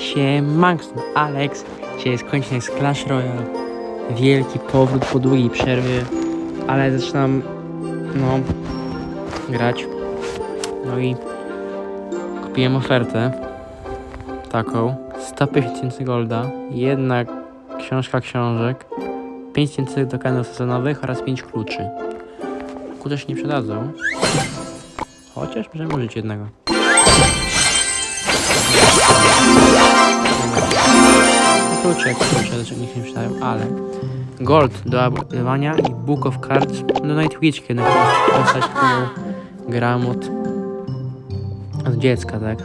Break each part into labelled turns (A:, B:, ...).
A: Siemanko, Alex. Dzisiaj jest kończnik z Clash Royale. Wielki powrót po długiej przerwie, ale zaczynam, no, grać. No i kupiłem ofertę taką. 150 tysięcy golda, jedna książka książek, 5 tysięcy tokenów sezonowych oraz 5 kluczy. Klucze się nie przydadzą. Chociaż możemy użyć jednego. Klucze, klucze, do niech nie przydają, ale Gold do abudowania i Book of Cards do Night Witch, kiedy postać, którą gram od, od dziecka, tak?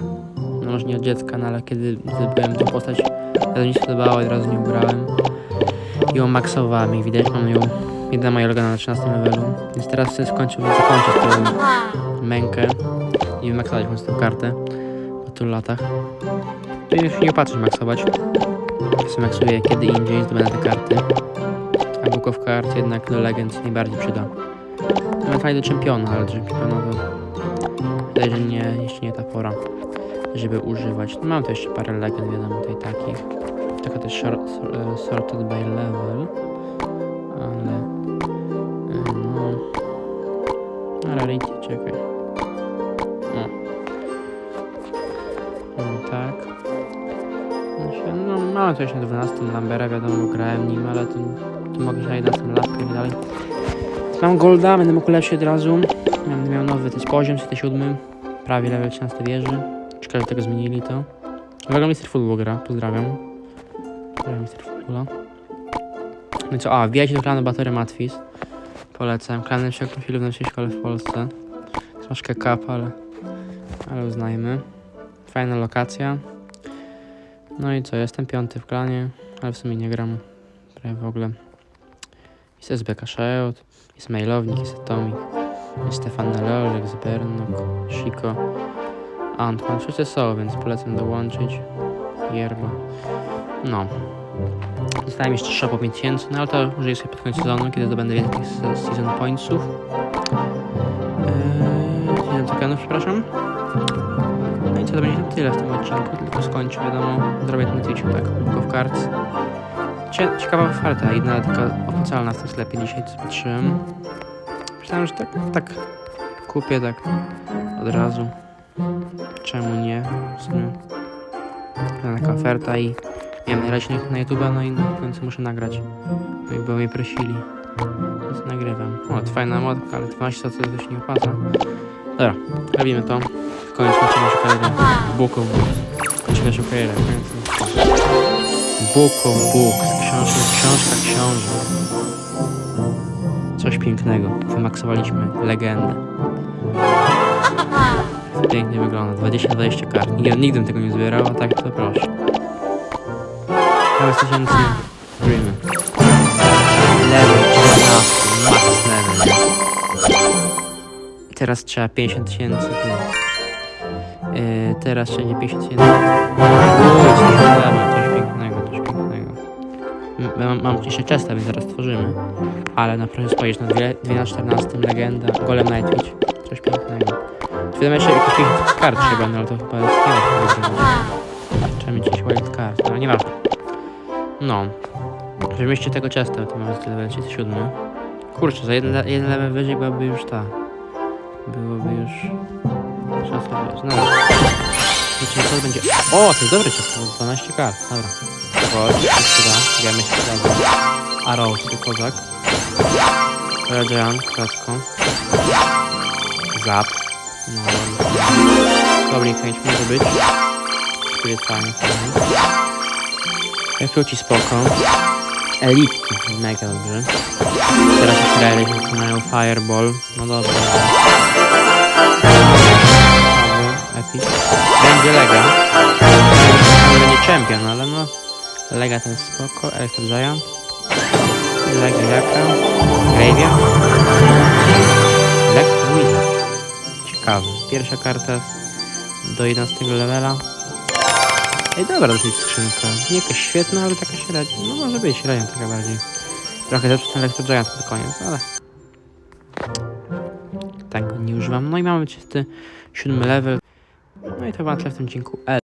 A: No może nie od dziecka, no ale kiedy zdobyłem tą postać, ja mi się podobała od razu nie ubrałem. I ją maksowałem i widać, mam ją jedna moja loga na 13 levelu. Więc teraz chcę skończyć, zakończyć tą mękę i wymaksować tę kartę po tylu latach. Już nie patrzeć maksować. Sobie maksuję kiedy indziej, zdobędę te karty. A Book of Cards jednak do Legend najbardziej przyda. Ewentualnie do Czempiona, ale do Czempiona to wydaje, że nie, jeszcze nie ta pora, żeby używać. No mam tu jeszcze parę Legend, wiadomo, tutaj takich. Taka też short, e, sorted by level, ale e, no... A rarity, czekaj. No mamy coś na 12 Lambera, wiadomo, grałem nim, ale to, to mogę na 11 lapkę i dalej. Mam golda, będę mógł lepszy od razu. Będę miał nowy, to jest poziom, to 7, prawie level 13 wieży. Ciekawe, że tego zmienili to. Uwaga, Mr. Football gra, pozdrawiam. Pozdrawiam Mr. Footballa. No co, a, wbijajcie do klanu Battery Matwis. Polecam. Klan najlepszego profilu w naszej szkole w Polsce. Troszkę kap, ale, ale uznajmy. Fajna lokacja. No i co, jestem piąty w klanie, ale w sumie nie gram prawie w ogóle. Jest SBK Shield, jest Mailownik, jest Atomic, jest Stefan Nelol, jest Bernok, Shiko, Antman. Wszyscy są, więc polecam dołączyć. Yerba. No. Dostałem jeszcze shop o 5000, no ale to użyję sobie pod koniec sezonu, kiedy zdobędę więcej tych se- season pointsów. Eee, season tokenów, przepraszam. No i co, to będzie tyle w tym odcinku, tylko skończę, wiadomo, zrobię ten Twitchu, tak, Book of Cards. Cie, ciekawa oferta, jedna taka oficjalna w tym sklepie dzisiaj, co patrzyłem. Myślałem, że tak, tak kupię, tak od razu. Czemu nie, w sumie. Taka oferta i miałem nagrać na, na YouTube, no i na końcu muszę nagrać, bo bo mnie prosili. Więc nagrywam. O, fajna modka, ale 12 to coś nie opłaca. Dobra, robimy to. Kończymy naszą karierę. w końcu. Book of Books. Książka, książka. Coś pięknego. Wymaksowaliśmy legendę. Pięknie wygląda. 20-20 kart. Nigdy, nigdy tego nie zbierał, a tak to proszę. Nawet tysięcy Dreamy. Level 14. Max level. Teraz trzeba 50 tysięcy. Yy, teraz trzeba 50 tysięcy. Uuu, coś pięknego, coś pięknego. Mam, mam jeszcze chesta, więc zaraz tworzymy. Ale na proszę spojrzeć na 2 na 14 legenda, Golem Nightwitch. Coś pięknego. Wiadomo jeszcze jakieś 50 kart trzeba, no ale to chyba jest nie Trzeba mieć jakiś wild card, no nieważne. No. Wymyślcie tego chesta, to mamy level 7. Kurczę, za jeden, jeden level wyżej byłaby już ta. Byłoby już... Trzeba sobie znaleźć. Co to będzie... O, to jest dobre ciasto, bo 12 kart, dobra. Chodź, się da, gramy się da. Arrowsy, kozak. Rajan, klasko. Zap. No. Goblin Cage może być. Tu jest fajnie, fajnie. Rekruci spoko. Elitki, mega dobrze. Teraz już Rary mają Fireball. No dobra. Epic. Będzie Lega. Będzie Champion, ale no... Lega ten spoko. Electro Giant. Lega jaka? Gravia. Electro Wizard. Ciekawe. Pierwsza karta do 11 levela. Ej, dobra dosyć skrzynka. Nie jakaś świetna, ale taka średnia. No może być średnia taka bardziej. Trochę zepsuł ten Electro Giant pod koniec, ale... Tak, nie używam. No i mamy 37 level. No i to chyba tyle w tym odcinku. L.